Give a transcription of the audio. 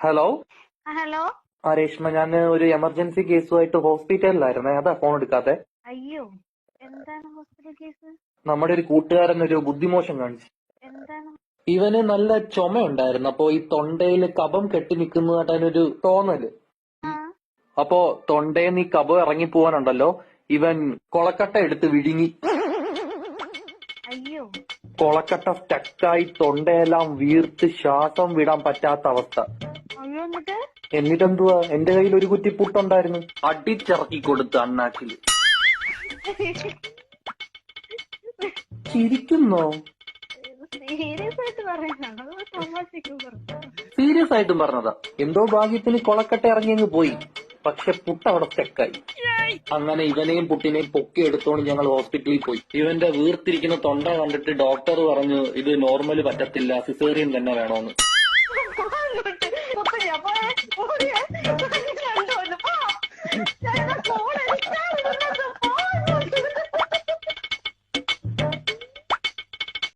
Hello hello ആ രേഷ്മ ഞാൻ ഒരു എമർജൻസി കേസുമായിട്ട് ഹോസ്പിറ്റലിലായിരുന്നേ അതാ ഫോൺ എടുക്കാതെ അയ്യോ എന്താണ് ഹോസ്പിറ്റൽ കേസ് നമ്മുടെ ഒരു കൂട്ടുകാരൻ ഒരു ബുദ്ധിമോശം കാണിച്ചു. എന്താണ്? ഇവന് നല്ല ചുമയുണ്ടായിരുന്നു. അപ്പൊ ഈ തൊണ്ടയിൽ കഫം കെട്ടി നിൽക്കുന്നതായിട്ട് അതിനൊരു തോന്നൽ. അപ്പോ തൊണ്ടയിൽ നിന്ന് ഈ കഫം ഇറങ്ങി പോവാനുണ്ടല്ലോ ഇവൻ കൊളക്കട്ട എടുത്ത് വിഴുങ്ങി. അയ്യോ. കൊളക്കട്ട സ്റ്റക്കായി തൊണ്ടയെല്ലാം വീർത്ത് ശ്വാസം വിടാൻ പറ്റാത്ത അവസ്ഥ. എന്നിട്ടെന്തുവാ? എന്റെ കയ്യിൽ ഒരു കുറ്റി പുട്ടുണ്ടായിരുന്നു. അടിച്ചിറക്കി കൊടുത്ത് അണ്ണാക്കിൽ. ചിരിക്കുന്നോ? സീരിയസ് ആയിട്ട് പറഞ്ഞതാ. എന്തോ ഭാഗ്യത്തിന് കൊളക്കട്ട ഇറങ്ങി അങ്ങ് പോയി. പക്ഷെ പുട്ട് അവിടെ തെക്കായി അങ്ങനെ ഇവനെയും പുട്ടിനെയും പൊക്കി എടുത്തോണ്ട് ഞങ്ങൾ ഹോസ്പിറ്റലിൽ പോയി. ഇവന്റെ വീർത്തിരിക്കുന്ന തൊണ്ട കണ്ടിട്ട് ഡോക്ടർ പറഞ്ഞു ഇത് നോർമൽ പറ്റത്തില്ല സിസേറിയൻ തന്നെ വേണോന്ന്. for it.